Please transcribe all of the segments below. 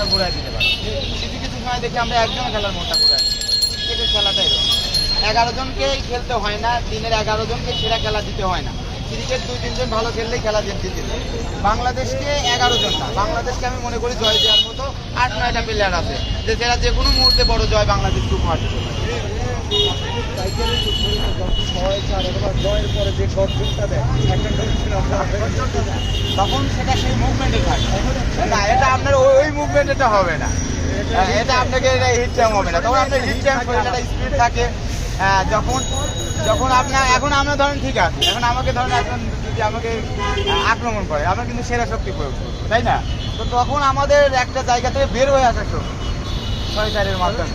মোড়টা ঘুরাই দিতে পারে। কিছু কিছু সময় দেখি আমরা একজন খেলার মোড়টা ঘুরাই দিতে পারি। ক্রিকেটের খেলাটা এরকম এগারো জনকেই খেলতে হয় না, দিনের এগারো জনকে সেরা খেলা দিতে হয় না। ক্রিকেট দুই, তিনজন ভালো খেললেই খেলা জিততে দিতে বাংলাদেশকে এগারো জন না, বাংলাদেশকে আমি মনে করি জয় দেওয়ার মতো আট, নয়টা প্লেয়ার আছে। যে যারা যে কোনো মুহূর্তে বড় জয় বাংলাদেশকে উপহার দিতে পারে তখন সেটা সেই মুভমেন্টে থাকে। না এটা আপনার ওই ওই মুভমেন্ট এটা হবে না। হ্যাঁ, এটা আপনাকে এটা হিট টাইম হবে না। তখন আপনার হিট টাইম শরীরটা স্পিড থাকে। হ্যাঁ, যখন যখন আপনার এখন আমরা ধরেন ঠিক আছে। এখন আমাকে ধরেন এখন যদি আমাকে আক্রমণ করে আমরা কিন্তু সেরা শক্তি প্রয়োগ করব তাই না? তো তখন আমাদের একটা জায়গা থেকে বের হয়ে আসার শক্তি ছয় চারের মাধ্যমে।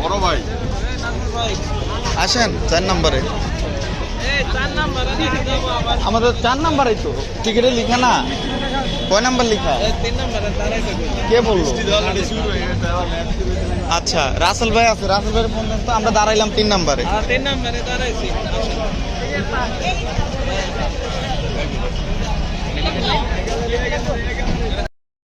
বড় ভাই। আসেন চার নম্বরে। আমাদের চার নাম্বারই তো। টিকিটে লিখা না? কয় নাম্বার লিখা? কে বলল? আচ্ছা রাসেল ভাই আছে রাসেল ভাইয়ের ফোন দেন তো আমরা দাঁড়াইলাম তিন নাম্বারে। তিন নম্বরে দাঁড়াইছি।